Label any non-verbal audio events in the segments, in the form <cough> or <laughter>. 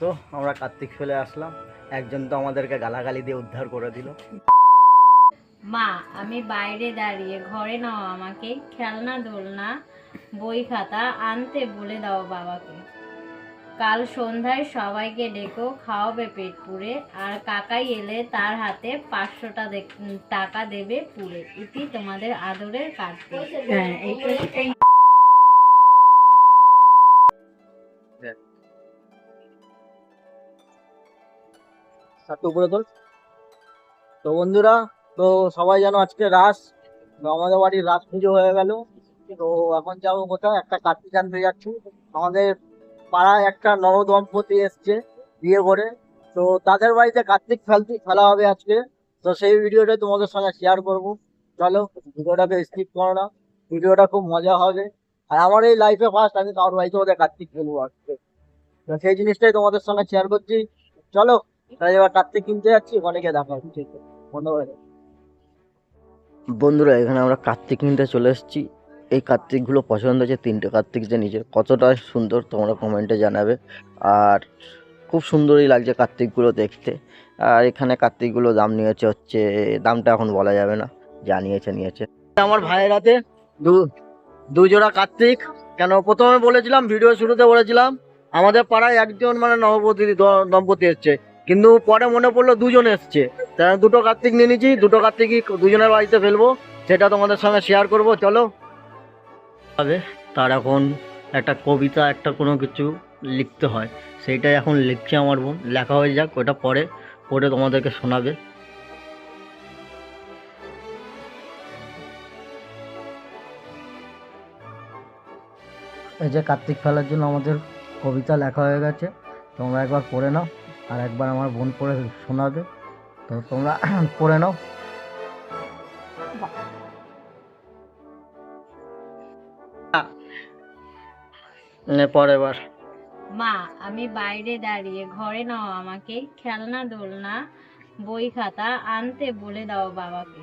তো আমরা কার্তিক ফেলে আসলাম। একজন তো আমাদেরকে গালাগালি দিয়ে উদ্ধার করে দিল। মা আমি বাইরে দাঁড়িয়ে ঘরে নাও আমাকে খেলনা দোলনা বই খাতা আনতে বলে দাও বাবাকে। কাল সন্ধ্যায় সবাইকে ডেকো খাওয়াবে পেট পুড়ে আর কাকাই এলে তার হাতে পাঁচশোটা টাকা দেবে পুড়ে। ইতি তোমাদের আদরের কার্তিক। সাতটা উপরে তোল তো বন্ধুরা, তো সবাই জানো আজকে রাস আমাদের বাড়ির রাস পুজো হয়ে গেল। তো এখন যাব কোথাও একটা কার্তিক আনতে যাচ্ছি। আমাদের পাড়ায় একটা নব দম্পতি এসছে বিয়ে করে। তো তাদের বাড়িতে কার্তিক ফেলতে ফেলা হবে আজকে। তো সেই ভিডিওটা তোমাদের সঙ্গে শেয়ার করব। চলো, ভিডিওটাকে স্কিপ করো না। ভিডিওটা খুব মজা হবে। আর আমার এই লাইফে ফার্স্ট আমি কারোর বাড়িতে ওদের কার্তিক ফেলব আজকে। তো সেই জিনিসটাই তোমাদের সঙ্গে শেয়ার করছি। চলো হচ্ছে। বন্ধুরা, এখানে আমরা কার্তিক কিনতে চলে এসেছি। এই কার্তিকগুলো পছন্দ হয়েছে, তিনটে কার্তিক যে নিজের। কতটা সুন্দর তোমরা কমেন্টে জানাবে। আর খুব সুন্দরই লাগছে কার্তিকগুলো দেখতে। আর এখানে কার্তিকগুলো দাম নিয়েছে হচ্ছে, দামটা এখন বলা যাবে না। যা নিয়েছে নিয়েছে। আমার ভাইয়ের হাতে দু দু জোড়া কার্তিক। কেন? প্রথমে বলেছিলাম, ভিডিও শুরুতে বলেছিলাম, আমাদের পাড়ায় একজন মানে নবপতি দম্পতি এসছে। কিন্তু পরে মনে পড়ল দুজন এসছে। তাই দুটো কার্তিক নিয়ে নিয়েছি দুটো কার্তিকই দুজনের বাড়িতে ফেলব। সেটা তোমাদের সঙ্গে শেয়ার করব, চলো। হবে তার এখন একটা কবিতা, একটা কোনো কিছু লিখতে হয়। সেইটাই এখন লিখছে আমার বোন। লেখা হয়ে যাক, ওটা পরে পড়ে তোমাদেরকে শোনাবে। এই যে কার্তিক ফেলার জন্য আমাদের কবিতা লেখা হয়ে গেছে, তোমরা একবার পড়ে নাও। আর একবার আমার বোন পড়ে শোনাবে তো তোমরা <clears throat> পড়ে নাও। পরে বার। মা আমি বাইরে দাঁড়িয়ে ঘরে নাও আমাকে। খেলনা দোলনা বই খাতা আনতে বলে দাও বাবাকে।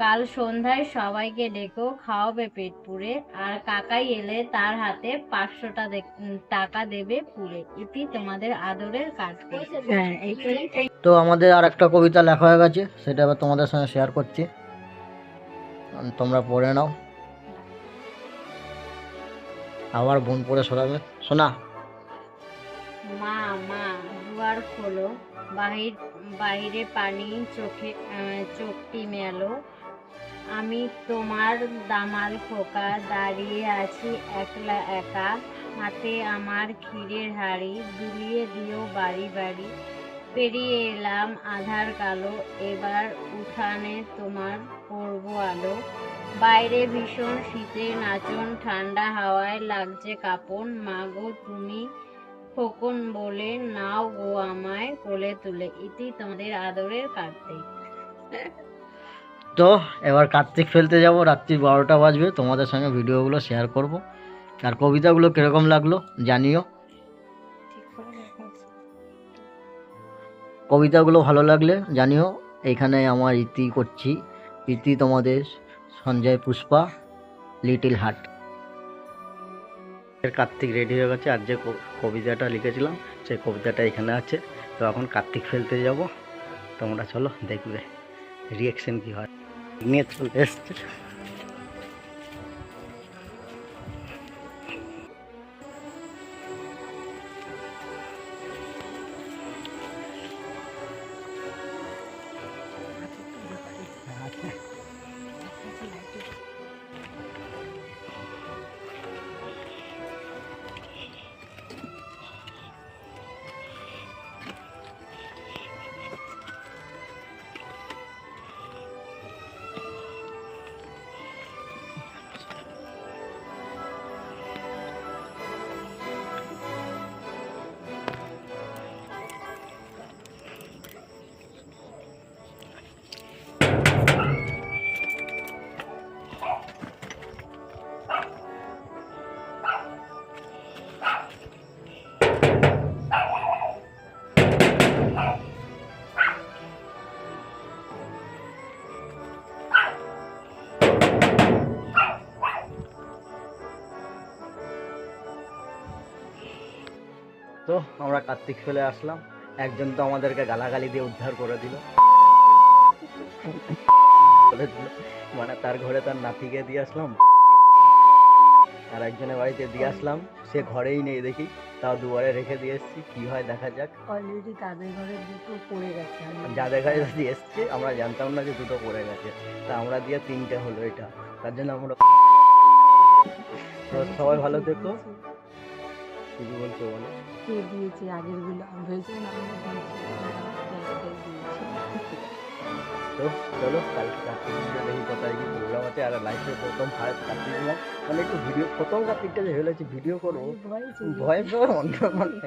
কাল সন্ধ্যায় সবাইকে ডেকো খাওয়াবে পেট পুড়ে আর কাকাই এলে তার হাতে পাঁচশোটা টাকা দেবে পুড়ে। ইতি তোমাদের আদরের কার্তিক হ্যাঁ তো আমাদের আর একটা কবিতা লেখা হয়ে গেছে সেটা এবার তোমাদের সঙ্গে শেয়ার করছি। তোমরা পড়ে নাও। আবার বোন পড়ে শোনাবে। শোনা। মা মা দুয়ার খোলো। বাহির বাইরে পানি চোখে আহ, চোখটি মেলো। আমি তোমার দামাল খোকা দাঁড়িয়ে আছি একলা একা। হাতে আমার ক্ষীরের হাড়ি, দুলিয়ে দিও বাড়ি বাড়ি। পেরিয়ে এলাম আধার কালো, এবার উঠানে তোমার করব আলো। বাইরে ভীষণ শীতে নাচন ঠান্ডা হাওয়ায় লাগছে কাপন। মাগো, তুমি খোকন বলে নাও গো আমায় কোলে তুলে। ইতি তোমাদের আদরের কার্তিক। তো এবার কার্তিক ফেলতে যাব, রাত্রি বারোটা বাজবে, তোমাদের সঙ্গে ভিডিওগুলো শেয়ার করব। আর কবিতাগুলো কীরকম লাগল জানিও। কবিতাগুলো ভালো লাগলে জানিও। এইখানে আমার ইতি করছি। ইতি তোমাদের Sanjay Pushpa little heart Kartik ready হয়ে গেছে। আর যে কবিতাটা লিখেছিলাম, সেই কবিতাটা এখানে আছে। তো এখন কার্তিক ফেলতে যাব। তোমরা চলো দেখবে রিয়াকশন কী হয়। নিয়ে চলে এসছে আমরা কার্তিক ফেলে আসলাম। একজন তো আমাদেরকে গালাগালি দিয়ে উদ্ধার করে দিল। মানে তার ঘরে তার নাতিকে দিয়ে আসলাম। আর একজনের বাড়িতে দিয়ে আসলাম। সে ঘরেই নেই দেখি তাও দুয়ারে রেখে দিয়ে এসেছি। কি হয় দেখা যাক। অলরেডি তাদের ঘরে দুটো পড়ে গেছে। যাদের কাছে দিয়ে এসছে আমরা জানতাম না যে দুটো পড়ে গেছে। তা আমরা দিয়ে তিনটে হলো এটা। তার জন্য আমরা তো সবাই ভালো থেকো। কিছু বলছো বলো কে দিয়েছে? আমি তো চলো কালকে কার্তিক পুজো দেখি কোথায় কি প্রোগ্রাম আছে। আর লাইফে প্রথম ফার্স্ট কার্তিক মানে একটু ভিডিও প্রথম কার্তিকটা যে ভেবেছি ভিডিও করব। ভয় ভয় অন্য মানে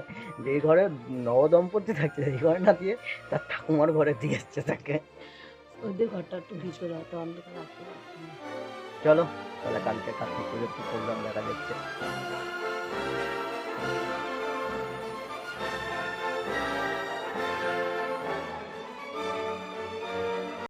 যে ঘরে নবদম্পতি থাকছে সেই ঘরে না দিয়ে তার ঠাকুমার ঘরে দিয়ে এসছে তাকে। ওদের ঘরটা একটু ভিতরে হয়তো অন্ধকার রাখতে চলো তাহলে কালকে কার্তিক পুজোর প্রোগ্রাম দেখা যাচ্ছে? Thank you.